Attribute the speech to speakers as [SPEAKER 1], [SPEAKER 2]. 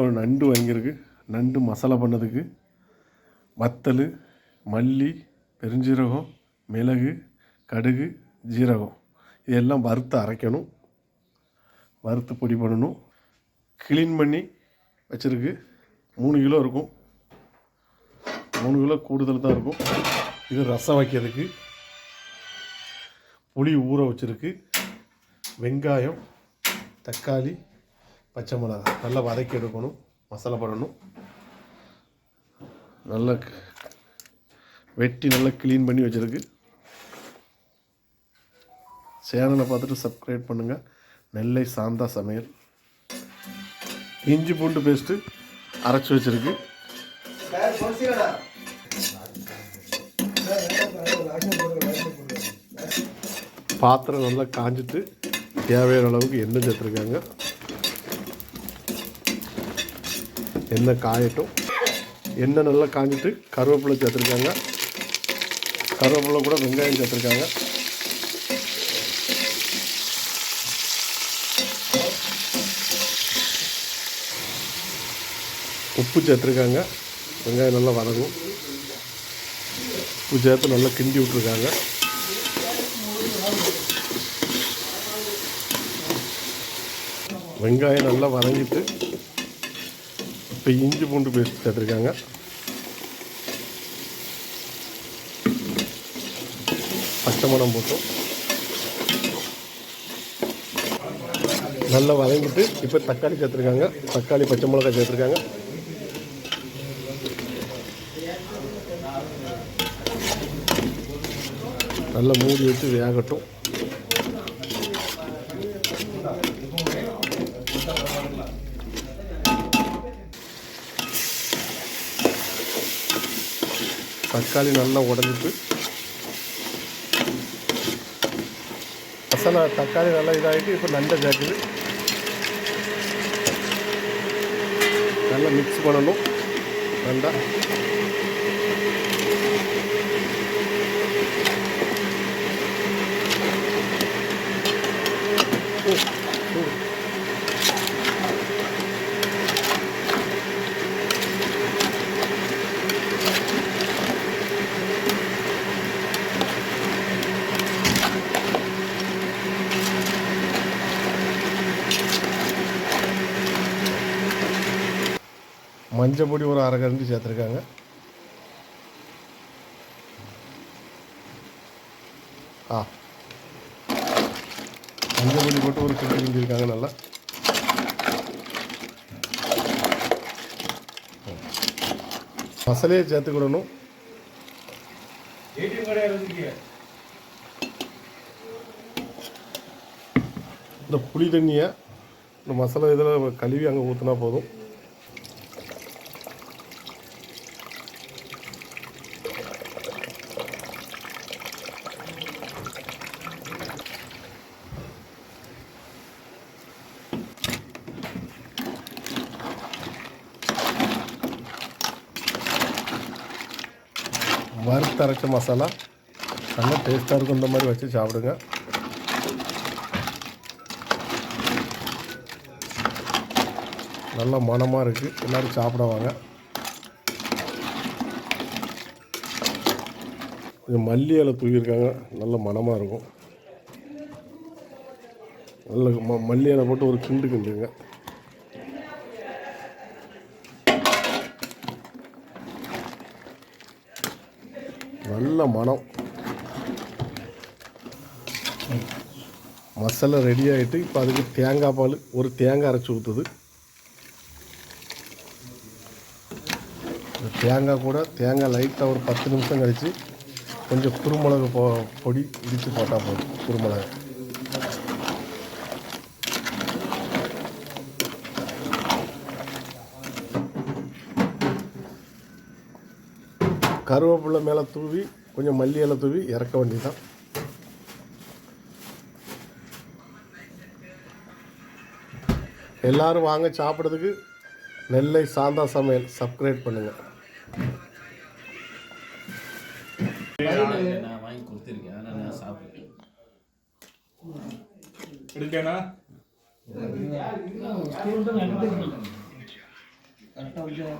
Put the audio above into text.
[SPEAKER 1] நண்டு வாங்கியிருக்கு. நண்டு மசாலா பண்ணதுக்கு வத்தல் மல்லி பெருஞ்சீரகம் மிளகு கடுகு ஜீரகம். இதெல்லாம் வறுத்து அரைக்கணும். வறுத்து பொடி பண்ணணும். கிளீன் பண்ணி வச்சுருக்கு. மூணு கிலோ இருக்கும். மூணு கிலோ கூடுதல் தான் இருக்கும். இது ரசம் வைக்கிறதுக்கு. புளி ஊற வச்சுருக்கு. வெங்காயம் தக்காளி பச்சை மிளகா நல்லா வதக்கி எடுக்கணும் மசாலா போடணும். நல்லா வெட்டி நல்லா க்ளீன் பண்ணி வச்சுருக்கு. சேனலை பார்த்துட்டு சப்ஸ்கிரைப் பண்ணுங்கள் நெல்லை சாந்தா சமையல். இஞ்சி பூண்டு பேஸ்ட்டு அரைச்சி வச்சுருக்கு. பாத்திரம் நல்லா காஞ்சிட்டு தேவையான அளவுக்கு எண்ணெய் சேர்த்துருக்காங்க. எண்ணெய் காயட்டும். எண்ணெய் நல்லா காஞ்சிட்டு கருவேப்பிலை சேர்த்துருக்காங்க. கருவேப்பிலை கூட வெங்காயம் சேர்த்துருக்காங்க. உப்பு சேர்த்துருக்காங்க. வெங்காயம் நல்லா வதங்கும். உப்பு சேர்த்து நல்லா கிண்டி விட்ருக்காங்க வெங்காயம் நல்லா வதங்கிட்டு இப்போ இஞ்சி பூண்டு பேஸ்ட் சேர்த்துருக்காங்க பச்சை மணம் போட்டோம். நல்லா வதங்கிட்டு இப்போ தக்காளி சேர்த்துருக்காங்க. தக்காளி பச்சை மிளகாய் சேர்த்துருக்காங்க. நல்லா மூடி வச்சு வேகட்டும். தக்காளி நல்லா உடஞ்சிட்டு. மசாலா தக்காளி நல்லா இதாகிட்டு இப்போ நண்டை சேர்க்குது. நல்லா மிக்ஸ் பண்ணணும். நண்டா. மஞ்சள் பொடி ஒரு அரை கரண்டி சேர்த்துருக்காங்க. ஆ. மஞ்சள் பொடி போட்டு ஒரு கிண்டி கிண்டியிருக்காங்க நல்லா. மசாலையை சேர்த்துக்கிடணும். இந்த புளி தண்ணியை இந்த மசாலா இதில் கழுவி அங்கே ஊற்றினா போதும். வறுத்தரைச்ச மசாலா. நல்லா டேஸ்ட்டாக இருக்கும் இந்த மாதிரி வச்சு சாப்பிடுங்க. நல்ல மணமாக இருக்குது எல்லோரும் சாப்பிடுவாங்க கொஞ்சம் மல்லி இலை தூக்கியிருக்காங்க நல்ல மணமாக இருக்கும். நல்ல ம மல்லி இலை போட்டு ஒரு கிண்டு கிண்டுங்க. நல்ல மனம் மசாலா ரெடி ஆகிட்டு இப்போ அதுக்கு தேங்காய் பால் ஒரு தேங்காய் அரைச்சி ஊற்றுது தேங்காய் கூட தேங்காய் லைட்டாக ஒரு பத்து நிமிஷம் கழித்து கொஞ்சம் குருமிளகு போ பொடி இடித்து போட்டால் போதும் குருமிளகு. கருவேப்பிலை மேலே தூவி கொஞ்சம் மல்லி இலை தூவி இறக்க வேண்டியதுதான். எல்லோரும் வாங்க சாப்பிட்றதுக்கு நெல்லை சாந்தா சமையல் சப்ஸ்கிரைப் பண்ணுங்கள்
[SPEAKER 2] நான் வாங்கி கொடுத்துருக்கேன் அதனால் நான் சாப்பிட்டேன்
[SPEAKER 3] எடுக்கேனா கரெக்டாக